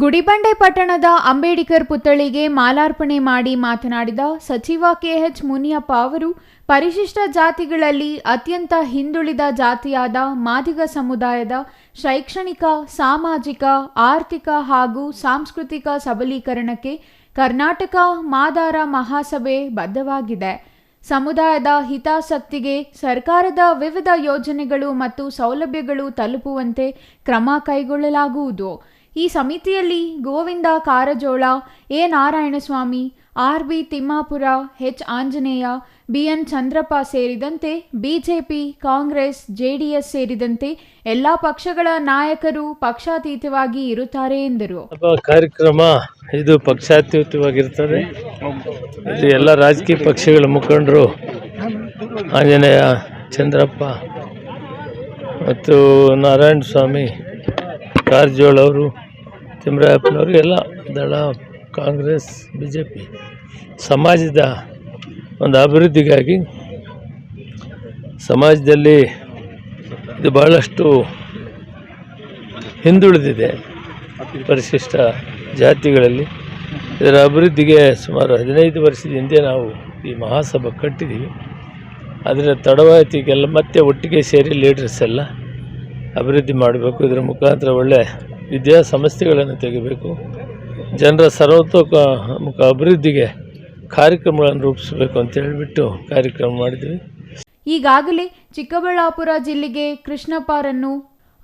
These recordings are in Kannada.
ಗುಡಿಬಂಡೆ ಪಟ್ಟಣದ ಅಂಬೇಡ್ಕರ್ ಪುತ್ಥಳಿಗೆ ಮಾಲಾರ್ಪಣೆ ಮಾಡಿ ಮಾತನಾಡಿದ ಸಚಿವ ಕೆಎಚ್ ಮುನಿಯಪ್ಪ ಅವರು, ಪರಿಶಿಷ್ಟ ಜಾತಿಗಳಲ್ಲಿ ಅತ್ಯಂತ ಹಿಂದುಳಿದ ಜಾತಿಯಾದ ಮಾದಿಗ ಸಮುದಾಯದ ಶೈಕ್ಷಣಿಕ, ಸಾಮಾಜಿಕ, ಆರ್ಥಿಕ ಹಾಗೂ ಸಾಂಸ್ಕೃತಿಕ ಸಬಲೀಕರಣಕ್ಕೆ ಕರ್ನಾಟಕ ಮಾದಾರ ಮಹಾಸಭೆ ಬದ್ಧವಾಗಿದೆ. ಸಮುದಾಯದ ಹಿತಾಸಕ್ತಿಗೆ ಸರ್ಕಾರದ ವಿವಿಧ ಯೋಜನೆಗಳು ಮತ್ತು ಸೌಲಭ್ಯಗಳು ತಲುಪುವಂತೆ ಕ್ರಮ ಕೈಗೊಳ್ಳಲಾಗುವುದು. ಈ ಸಮಿತಿಯಲ್ಲಿ Govinda Karajol, A. Narayanaswamy, R. B. Timmapur, H. Anjaneya, B. N. Chandrappa ಸೇರಿದಂತೆ ಬಿಜೆಪಿ, ಕಾಂಗ್ರೆಸ್ ಜೆಡಿಎಸ್ ಸೇರಿದಂತೆ ಎಲ್ಲ ಪಕ್ಷಗಳ ನಾಯಕರು ಪಕ್ಷಾತೀತವಾಗಿ ಇರುತ್ತಾರೆ ಎಂದರು. ಕಾರ್ಯಕ್ರಮ ಇದು ಪಕ್ಷಾತೀತವಾಗಿರ್ತದೆ. ಇದು ಎಲ್ಲ ರಾಜಕೀಯ ಪಕ್ಷಗಳ ಮುಖಂಡರು ಆಂಜನೇಯ, ಚಂದ್ರಪ್ಪ ಮತ್ತು ನಾರಾಯಣ ಸ್ವಾಮಿ ಕಾರಜೋಳ ಅವರು ತಿಮ್ಮರಾಯಪ್ಪನವರು ಎಲ್ಲ ದಳ, ಕಾಂಗ್ರೆಸ್ ಬಿ ಜೆ ಪಿ ಸಮಾಜದ ಒಂದು ಅಭಿವೃದ್ಧಿಗಾಗಿ ಸಮಾಜದಲ್ಲಿ ಇದು ಭಾಳಷ್ಟು ಹಿಂದುಳಿದಿದೆ ಪರಿಶಿಷ್ಟ ಜಾತಿಗಳಲ್ಲಿ. ಇದರ ಅಭಿವೃದ್ಧಿಗೆ ಸುಮಾರು ಹದಿನೈದು ವರ್ಷದ ಹಿಂದೆ ನಾವು ಈ ಮಹಾಸಭೆ ಕಟ್ಟಿದ್ದೀವಿ. ಅದರ ತಡವಾಯಿತಿಗೆಲ್ಲ ಮತ್ತೆ ಒಟ್ಟಿಗೆ ಸೇರಿ ಲೀಡರ್ಸ್ ಎಲ್ಲ ಅಭಿವೃದ್ಧಿ ಮಾಡಬೇಕು. ಇದರ ಮುಖಾಂತರ ಒಳ್ಳೆ ವಿದ್ಯಾ ಸಮಸ್ಯೆಗಳನ್ನು ತೆಗಿಬೇಕು. ಜನರ ಸರ್ವತೋಮುಖ ಅಭಿವೃದ್ಧಿಗೆ ಕಾರ್ಯಕ್ರಮಗಳನ್ನು ರೂಪಿಸಬೇಕು ಅಂತ ಹೇಳಿಬಿಟ್ಟು ಕಾರ್ಯಕ್ರಮ ಮಾಡಿದ್ವಿ. ಈಗಾಗಲೇ ಚಿಕ್ಕಬಳ್ಳಾಪುರ ಜಿಲ್ಲೆಗೆ ಕೃಷ್ಣಪ್ಪರನ್ನು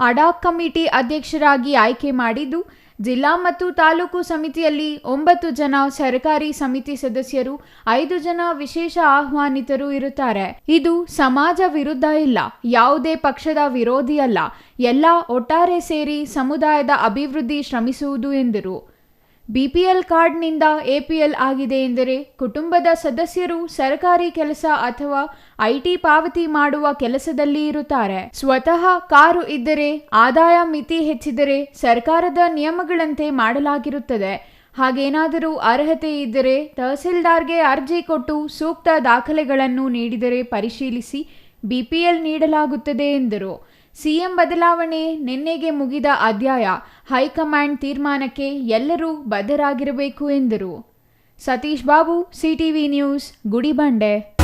ಅಡಾಕ್ ಕಮಿಟಿ ಅಧ್ಯಕ್ಷರಾಗಿ ಆಯ್ಕೆ ಮಾಡಿದ್ದು ಜಿಲ್ಲಾ ಮತ್ತು ತಾಲೂಕು ಸಮಿತಿಯಲ್ಲಿ ಒಂಬತ್ತು ಜನ ಸರ್ಕಾರಿ ಸಮಿತಿ ಸದಸ್ಯರು, ಐದು ಜನ ವಿಶೇಷ ಆಹ್ವಾನಿತರು ಇರುತ್ತಾರೆ. ಇದು ಸಮಾಜ ವಿರುದ್ಧ ಇಲ್ಲ, ಯಾವುದೇ ಪಕ್ಷದ ವಿರೋಧಿ ಅಲ್ಲ. ಎಲ್ಲ ಒಟ್ಟಾರೆ ಸೇರಿ ಸಮುದಾಯದ ಅಭಿವೃದ್ಧಿ ಶ್ರಮಿಸುವುದು ಎಂದರು. ಬಿಪಿಎಲ್ ಕಾರ್ಡ್ನಿಂದ ಎಪಿಎಲ್ ಆಗಿದೆ ಎಂದರೆ ಕುಟುಂಬದ ಸದಸ್ಯರು ಸರ್ಕಾರಿ ಕೆಲಸ ಅಥವಾ ಐಟಿ ಪಾವತಿ ಮಾಡುವ ಕೆಲಸದಲ್ಲಿ ಇರುತ್ತಾರೆ. ಸ್ವತಃ ಕಾರು ಇದ್ದರೆ, ಆದಾಯ ಮಿತಿ ಹೆಚ್ಚಿದರೆ ಸರ್ಕಾರದ ನಿಯಮಗಳಂತೆ ಮಾಡಲಾಗಿರುತ್ತದೆ. ಹಾಗೇನಾದರೂ ಅರ್ಹತೆ ಇದ್ದರೆ ತಹಸೀಲ್ದಾರ್ಗೆ ಅರ್ಜಿ ಕೊಟ್ಟು ಸೂಕ್ತ ದಾಖಲೆಗಳನ್ನು ನೀಡಿದರೆ ಪರಿಶೀಲಿಸಿ ಬಿಪಿಎಲ್ ನೀಡಲಾಗುತ್ತದೆ ಎಂದರು. ಸಿಎಂ ಬದಲಾವಣೆ ನಿನ್ನೆಗೆ ಮುಗಿದ ಅಧ್ಯಾಯ, ಹೈಕಮಾಂಡ್ ತೀರ್ಮಾನಕ್ಕೆ ಎಲ್ಲರೂ ಬದ್ಧರಾಗಿರಬೇಕು ಎಂದರು. Satish Babu, CTV news, Gudibande.